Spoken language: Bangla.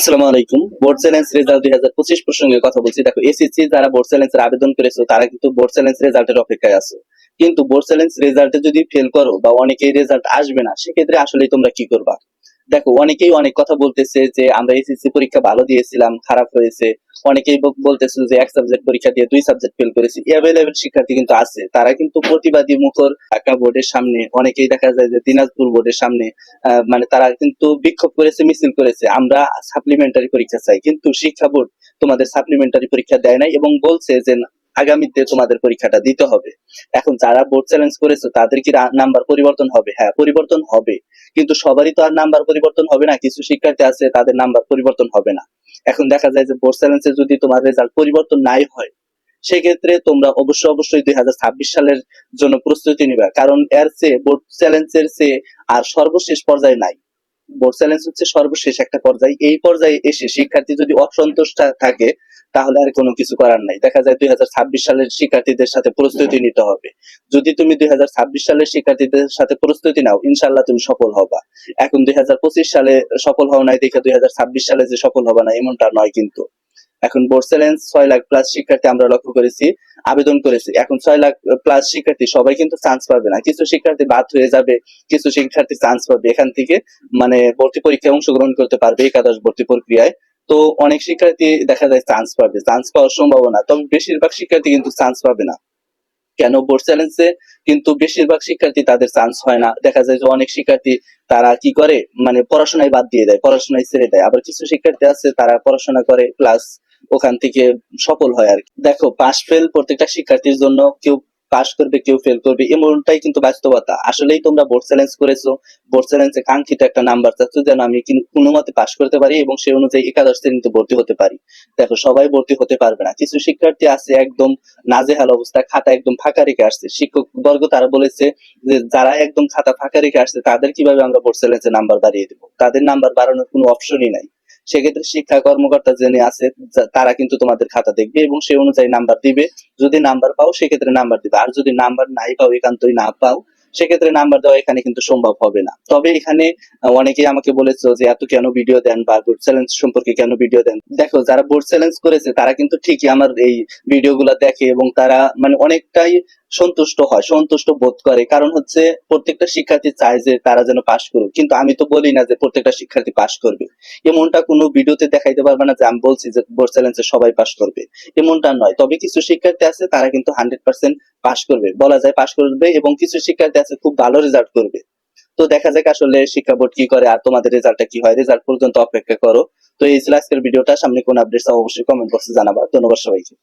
আসসালামু আলাইকুম। বোর্ড চ্যালেঞ্জ রেজাল্ট দুই হাজার পঁচিশ প্রসঙ্গে কথা বলছি। দেখো এসএসসি যারা বোর্ড চ্যালেঞ্জের আবেদন করেছ, তারা কিন্তু বোর্ড চ্যালেঞ্জ রেজাল্টের অপেক্ষায় আছো। কিন্তু বোর্ড চ্যালেঞ্জ রেজাল্টে যদি ফেল করো বা অনেকেই রেজাল্ট আসবে না, সেক্ষেত্রে আসলে তোমরা কি করবা? দেখো, অনেকেই অনেক কথা বলতেছে যে, আমরা এসএসসি পরীক্ষা ভালো দিয়েছিলাম, খারাপ হয়েছে। অনেকেই বলতেছে যে, এক সাবজেক্ট পরীক্ষা দিয়ে দুই সাবজেক্ট ফেল করেছি। অ্যাভেলেবেল শিক্ষার্থী কিন্তু আছে। তারা কিন্তু প্রতিবাদী মুখর ঢাকা বোর্ডের সামনে, অনেকেই দেখা যায় যে, দিনাজপুর বোর্ডের সামনে মানে তারা কিন্তু বিক্ষোভ করেছে, মিছিল করেছে। আমরা সাপ্লিমেন্টারি পরীক্ষা চাই, কিন্তু শিক্ষা বোর্ড তোমাদের সাপ্লিমেন্টারি পরীক্ষা দেয় নাই এবং বলছে যে আগামীতে তোমাদের পরীক্ষাটা দিতে হবে। এখন যারা বোর্ড চ্যালেঞ্জ করেছে, তাদের কি নাম্বার পরিবর্তন হবে? হ্যাঁ পরিবর্তন হবে। কিন্তু সবারই তো আর নাম্বার পরিবর্তন হবে না, কিছু শিক্ষার্থী আছে, তাদের নাম্বার পরিবর্তন হবে না। এখন দেখা যায় যে বোর্ড চ্যালেঞ্জে যদি তোমার রেজাল্ট পরিবর্তন নাই হয়, সেক্ষেত্রে তোমরা অবশ্যই অবশ্যই দুই হাজার ছাব্বিশ সালের জন্য প্রস্তুতি নিবে। কারণ এর চেয়ে বোর্ড চ্যালেঞ্জের চেয়ে আর সর্বশেষ পর্যায়ে নাই। বোর্ড চ্যালেঞ্জ হচ্ছে সর্বশেষ একটা পর্যায়ে। এই পর্যায়ে এসে শিক্ষার্থী যদি অসন্তুষ্ট থাকে তাহলে আর কোনো কিছু করার নাই। দেখা যায় দুই হাজার ছাব্বিশ সালের শিক্ষার্থীদের সাথে প্রস্তুতি নিতে হবে। যদি তুমি দুই হাজার ছাব্বিশ সালের শিক্ষার্থীদের সাথে প্রস্তুতি নাও ইনশাল্লাহ তুমি সফল হবা। এখন দুই হাজার পঁচিশ সালে সফল হও নাই দেখে দুই হাজার ছাব্বিশ সালে যে সফল হবে না এমনটা নয় কিন্তু। এখন বোর্ড চ্যালেঞ্জ ছয় লাখ প্লাস শিক্ষার্থী আমরা লক্ষ্য করেছি আবেদন করেছি। এখন ছয় লাখ প্লাস শিক্ষার্থী সবাই কিন্তু চান্স পাবে না। কিছু শিক্ষার্থী বাদ হয়ে যাবে কিছু শিক্ষার্থী চান্স পাবে। এখান থেকে মানে ভর্তি পরীক্ষায় অংশগ্রহণ করতে পারবে একাদশ ভর্তি প্রক্রিয়ায়। তো অনেক শিক্ষার্থী দেখা যায় চান্স পাবে। চান্স পাওয়ার সম্ভাবনা। তবে বেশিরভাগ শিক্ষার্থী কিন্তু চান্স পাবে না। কেন? বোর্ড চ্যালেঞ্জে কিন্তু বেশিরভাগ শিক্ষার্থী তাদের চান্স হয় না। দেখা যায় যে অনেক শিক্ষার্থী তারা কি করে? মানে পড়াশোনায় বাদ দিয়ে দেয়, পড়াশোনায় ছেড়ে দেয়। আবার কিছু শিক্ষার্থী আছে, তারা পড়াশোনা করে প্লাস ওখান থেকে সফল হয় আর কি। দেখো পাস ফেল প্রত্যেকটা শিক্ষার্থীর জন্য কেউ পাস করবে, কেউ ফেল করবে, এমনটাই কিন্তু বাস্তবতা। আসলেই তোমরা বোর্ড চ্যালেঞ্জ করেছ। বোর্ড চ্যালেঞ্জে কাঙ্ক্ষিত একটা নাম্বার চাচ্ছ যেন আমি কিন- কোনো মতে পাস করতে পারি এবং সেই অনুযায়ী একাদশ শ্রেণীতে ভর্তি হতে পারি। দেখো, সবাই ভর্তি হতে পারবে না। কিছু শিক্ষার্থী আছে একদম নাজেহাল অবস্থা, খাতা একদম ফাঁকা রেখে আসছে। শিক্ষক বর্গ তারা বলেছে যে যারা একদম খাতা ফাঁকা রেখে আসছে, তাদের কীভাবে আমরা বোর্ড চ্যালেঞ্জে নাম্বার বাড়িয়ে দেবো? তাদের নাম্বার বাড়ানোর কোনো অপশনই নাই। সেক্ষেত্রে শিক্ষা কর্মকর্তা যিনি আছে তারা কিন্তু তোমাদের খাতা দেখবে এবং সেই অনুযায়ী নাম্বার দিবে। যদি নাম্বার পাও, সেক্ষেত্রে নাম্বার দিবে। আর যদি নাম্বার নাই পাও, একান্তই না পাও সেক্ষেত্রে নাম্বার দেওয়া এখানে কিন্তু সম্ভব হবে না। তবে এখানে অনেকেই আমাকে বলেছে যে, এত কেন ভিডিও দেন বা বোর্ড চ্যালেঞ্জ সম্পর্কে কেন ভিডিও দেন? দেখো, যারা বোর্ড চ্যালেঞ্জ করেছে, তারা কিন্তু ঠিকই আমার এই ভিডিওগুলো দেখে এবং তারা মানে অনেকটাই সন্তুষ্ট হয়, সন্তুষ্ট বোধ করে। কারণ হচ্ছে, প্রত্যেকটা শিক্ষার্থী চায় যে তারা যেন পাশ করুক। কিন্তু আমি তো বলি না যে প্রত্যেকটা শিক্ষার্থী পাশ করবে। এমনটা কোনো ভিডিওতে দেখাইতে পারবে না যে আমি বলছি যে বোর্ড চ্যালেঞ্জে সবাই পাশ করবে। এমনটা নয়। তবে কিছু শিক্ষার্থী আছে, তারা কিন্তু হান্ড্রেড পার্সেন্ট পাশ করবে। বলা যায় পাশ করবে এবং কিছু শিক্ষার্থী আছে, খুব ভালো রেজাল্ট করবে। তো দেখা যাক আসলে শিক্ষা বোর্ড কি করে আর তোমাদের রেজাল্টটা কি হয়। রেজাল্ট পর্যন্ত অপেক্ষা করো। তো এই ছিল আজকের ভিডিওটা। সামনে কোন আপডেট অবশ্যই কমেন্ট বক্সে জানাবা। ধন্যবাদ সবাইকে।